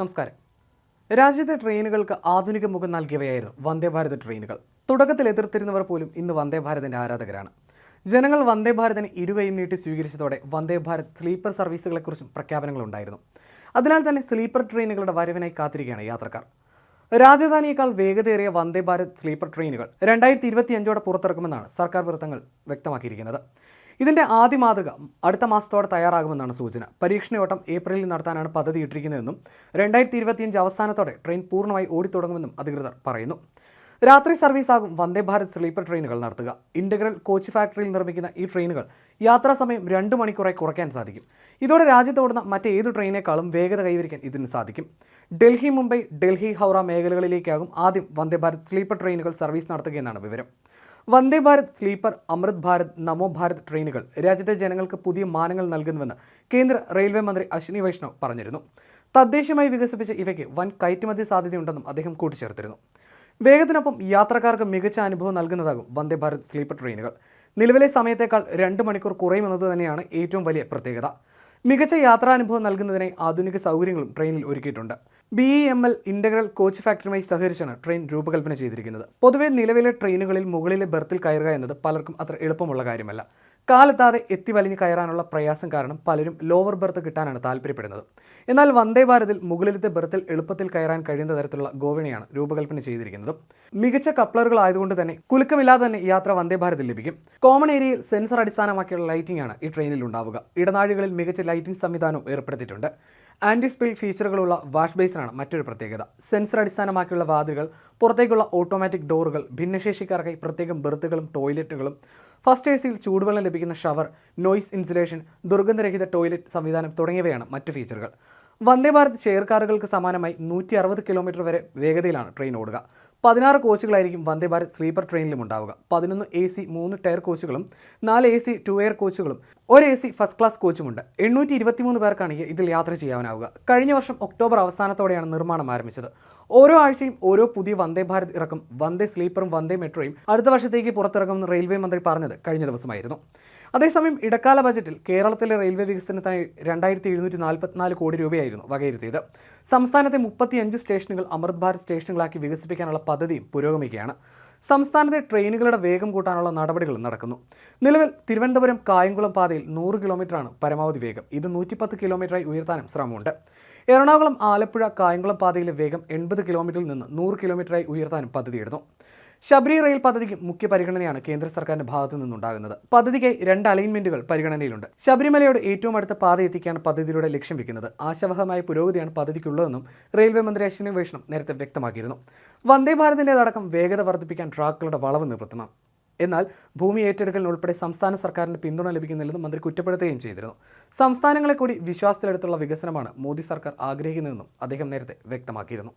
നമസ്കാരം. രാജ്യത്തെ ട്രെയിനുകൾക്ക് ആധുനിക മുഖം നൽകിയവയായിരുന്നു വന്ദേ ഭാരത് ട്രെയിനുകൾ. തുടക്കത്തിൽ എതിർത്തിരുന്നവർ പോലും ഇന്ന് വന്ദേ ഭാരതിന്റെ ആരാധകരാണ്. ജനങ്ങൾ വന്ദേ ഭാരതിനെ ഇരുകൈയും നീട്ടി സ്വീകരിച്ചതോടെ വന്ദേ ഭാരത് സ്ലീപ്പർ സർവീസുകളെക്കുറിച്ചും പ്രഖ്യാപനങ്ങളുണ്ടായിരുന്നു. അതിനാൽ തന്നെ സ്ലീപ്പർ ട്രെയിനുകളുടെ വരവിനായി കാത്തിരിക്കുകയാണ് യാത്രക്കാർ. രാജധാനിയേക്കാൾ വേഗതയേറിയ വന്ദേ ഭാരത് സ്ലീപ്പർ ട്രെയിനുകൾ രണ്ടായിരത്തി ഇരുപത്തിയഞ്ചോടെ പുറത്തിറക്കുമെന്നാണ് സർക്കാർ വൃത്തങ്ങൾ വ്യക്തമാക്കിയിരിക്കുന്നത്. ഇതിന്റെ ആദ്യ മാതൃക അടുത്ത മാസത്തോടെ തയ്യാറാകുമെന്നാണ് സൂചന. പരീക്ഷണയോട്ടം ഏപ്രിലിൽ നടത്താനാണ് പദ്ധതി ഇട്ടിരിക്കുന്നതെന്നും രണ്ടായിരത്തി ഇരുപത്തിയഞ്ച് അവസാനത്തോടെ ട്രെയിൻ പൂർണമായി ഓടിത്തുടങ്ങുമെന്നും അധികൃതർ പറയുന്നു. രാത്രി സർവീസ് ആകും വന്ദേ ഭാരത് സ്ലീപ്പർ ട്രെയിനുകൾ നടത്തുക. ഇന്റഗ്രൽ കോച്ച് ഫാക്ടറിയിൽ നിർമ്മിക്കുന്ന ഈ ട്രെയിനുകൾ യാത്രാ സമയം രണ്ട് മണിക്കൂറായി കുറയ്ക്കാൻ സാധിക്കും. ഇതോടെ രാജ്യത്ത് ഓടുന്ന മറ്റേത് ട്രെയിനേക്കാളും വേഗത കൈവരിക്കാൻ ഇതിന് സാധിക്കും. ഡൽഹി മുംബൈ ഡൽഹി ഹൗറ മേഖലകളിലേക്കാകും ആദ്യം വന്ദേ ഭാരത് സ്ലീപ്പർ ട്രെയിനുകൾ സർവീസ് നടത്തുകയെന്നാണ് വിവരം. വന്ദേ ഭാരത് സ്ലീപ്പർ അമൃത് ഭാരത് നമോ ഭാരത് ട്രെയിനുകൾ രാജ്യത്തെ ജനങ്ങൾക്ക് പുതിയ മാനങ്ങൾ നൽകുന്നുവെന്ന് കേന്ദ്ര റെയിൽവേ മന്ത്രി അശ്വിനി വൈഷ്ണവ് പറഞ്ഞിരുന്നു. തദ്ദേശീയമായി വികസിപ്പിച്ച ഇവയ്ക്ക് വൻ കയറ്റുമതി സാധ്യതയുണ്ടെന്നും അദ്ദേഹം കൂട്ടിച്ചേർത്തിരുന്നു. വേഗത്തിനൊപ്പം യാത്രക്കാർക്ക് മികച്ച അനുഭവം നൽകുന്നതാകും വന്ദേ ഭാരത് സ്ലീപ്പർ ട്രെയിനുകൾ. നിലവിലെ സമയത്തേക്കാൾ രണ്ട് മണിക്കൂർ കുറയുമെന്നത് തന്നെയാണ് ഏറ്റവും വലിയ പ്രത്യേകത. മികച്ച യാത്രാനുഭവം നൽകുന്നതിനായി ആധുനിക സൗകര്യങ്ങളും ട്രെയിനിൽ ഒരുക്കിയിട്ടുണ്ട്. B E M L integral coach ഫാക്ടറിയുമായി സഹകരിച്ചാണ് ട്രെയിൻ രൂപകൽപ്പന ചെയ്തിരിക്കുന്നത്. പൊതുവെ നിലവിലെ ട്രെയിനുകളിൽ മുകളിലെ ബർത്തിൽ കയറുക എന്നത് പലർക്കും അത്ര എളുപ്പമുള്ള കാര്യമല്ല. കാലെത്താതെ എത്തി വലിഞ്ഞ് കയറാനുള്ള പ്രയാസം കാരണം പലരും ലോവർ ബെർത്ത് കിട്ടാനാണ് താല്പര്യപ്പെടുന്നത്. എന്നാൽ വന്ദേ ഭാരതിൽ മുകളിലത്തെ ബർത്തിൽ എളുപ്പത്തിൽ കയറാൻ കഴിയുന്ന തരത്തിലുള്ള ഗോവണിയാണ് രൂപകൽപ്പന ചെയ്തിരിക്കുന്നത്. മികച്ച കപ്ലറുകൾ ആയതുകൊണ്ട് തന്നെ കുലുക്കമില്ലാതെ തന്നെ യാത്ര വന്ദേ ഭാരതിൽ ലഭിക്കും. കോമൺ ഏരിയയിൽ സെൻസർ അടിസ്ഥാനമാക്കിയുള്ള ലൈറ്റിംഗ് ആണ് ഈ ട്രെയിനിൽ ഉണ്ടാവുക. ഇടനാഴികളിൽ മികച്ച ലൈറ്റിംഗ് സംവിധാനവും ഏർപ്പെടുത്തിയിട്ടുണ്ട്. ആന്റി സ്പിൽ ഫീച്ചറുകളുള്ള വാഷ് ബേസിനാണ് മറ്റൊരു പ്രത്യേകത. സെൻസർ അടിസ്ഥാനമാക്കിയുള്ള വാതിലുകൾ പുറത്തേക്കുള്ള ഓട്ടോമാറ്റിക് ഡോറുകൾ ഭിന്നശേഷിക്കാർക്കായി പ്രത്യേകം ബെർത്തുകളും ടോയ്ലറ്റുകളും ഫസ്റ്റ് എ സിയിൽ ചൂടുവെള്ളം ലഭിക്കുന്ന ഷവർ നോയ്സ് ഇൻസുലേഷൻ ദുർഗന്ധരഹിത ടോയ്ലറ്റ് സംവിധാനം തുടങ്ങിയവയാണ് മറ്റ് ഫീച്ചറുകൾ. വന്ദേ ഭാരത് ചെയർ കാറുകൾക്ക് സമാനമായി നൂറ്റി അറുപത് കിലോമീറ്റർ വരെ വേഗതയിലാണ് ട്രെയിൻ ഓടുക. പതിനാറ് കോച്ചുകളായിരിക്കും വന്ദേ ഭാരത് സ്ലീപ്പർ ട്രെയിനിലും ഉണ്ടാവുക. പതിനൊന്ന് എ സി മൂന്ന് ടയർ കോച്ചുകളും നാല് എ സി ടു എയർ കോച്ചുകളും ഒരു എ സി ഫസ്റ്റ് ക്ലാസ് കോച്ചുമുണ്ട്. എണ്ണൂറ്റി ഇരുപത്തിമൂന്ന് പേർക്കാണ് ഇതിൽ യാത്ര ചെയ്യാനാവുക. കഴിഞ്ഞ വർഷം ഒക്ടോബർ അവസാനത്തോടെയാണ് നിർമ്മാണം ആരംഭിച്ചത്. ഓരോ ആഴ്ചയും ഓരോ പുതിയ വന്ദേ ഭാരത് ഇറക്കും. വന്ദേ സ്ലീപ്പറും വന്ദേ മെട്രോയും അടുത്ത വർഷത്തേക്ക് പുറത്തിറക്കുമെന്ന് റെയിൽവേ മന്ത്രി പറഞ്ഞത് കഴിഞ്ഞ ദിവസമായിരുന്നു. അതേസമയം ഇടക്കാല ബജറ്റിൽ കേരളത്തിലെ റെയിൽവേ വികസനത്തിനായി രണ്ടായിരത്തി എഴുന്നൂറ്റി നാൽപ്പത്തിനാല് കോടി രൂപയായിരുന്നു വകയിരുത്തിയത്. സംസ്ഥാനത്തെ മുപ്പത്തിയഞ്ച് സ്റ്റേഷനുകൾ അമൃത് ഭാരത് സ്റ്റേഷനുകളാക്കി വികസിപ്പിക്കാനുള്ള പദ്ധതിയും പുരോഗമിക്കുകയാണ്. സംസ്ഥാനത്തെ ട്രെയിനുകളുടെ വേഗം കൂട്ടാനുള്ള നടപടികൾ നടക്കുന്നു. നിലവിൽ തിരുവനന്തപുരം കായംകുളം പാതയിൽ നൂറ് കിലോമീറ്ററാണ് പരമാവധി വേഗം. ഇത് നൂറ്റിപ്പത്ത് കിലോമീറ്ററായി ഉയർത്താനും ശ്രമമുണ്ട്. എറണാകുളം ആലപ്പുഴ കായംകുളം പാതയിലെ വേഗം എൺപത് കിലോമീറ്ററിൽ നിന്ന് നൂറ് കിലോമീറ്ററായി ഉയർത്താനും പദ്ധതിയിടുന്നു. ശബരി റെയിൽ പദ്ധതിക്ക് മുഖ്യ പരിഗണനയാണ് കേന്ദ്ര സർക്കാരിന്റെ ഭാഗത്തു നിന്നുണ്ടാകുന്നത്. പദ്ധതിക്കായി രണ്ട് അലൈൻമെന്റുകൾ പരിഗണനയിലുണ്ട്. ശബരിമലയോട് ഏറ്റവും അടുത്ത പാത എത്തിക്കാണ് പദ്ധതിയിലൂടെ ലക്ഷ്യം വെക്കുന്നത്. ആശാവഹമായ പുരോഗതിയാണ് പദ്ധതിക്കുള്ളതെന്നും റെയിൽവേ മന്ത്രി അശ്വിനി വൈഷ്ണവ് നേരത്തെ വ്യക്തമാക്കിയിരുന്നു. വന്ദേ ഭാരതിന്റെതടക്കം വേഗത വർദ്ധിപ്പിക്കാൻ ട്രാക്കുകളുടെ വളവ് നിവർത്തണം എന്നാൽ ഭൂമി ഏറ്റെടുക്കലിന് ഉൾപ്പെടെ സംസ്ഥാന സർക്കാരിന്റെ പിന്തുണ ലഭിക്കുന്നില്ലെന്നും മന്ത്രി കുറ്റപ്പെടുത്തുകയും ചെയ്തിരുന്നു. സംസ്ഥാനങ്ങളെ കൂടി വിശ്വാസത്തിലെടുത്തുള്ള വികസനമാണ് മോദി സർക്കാർ ആഗ്രഹിക്കുന്നതെന്നും അദ്ദേഹം നേരത്തെ വ്യക്തമാക്കിയിരുന്നു.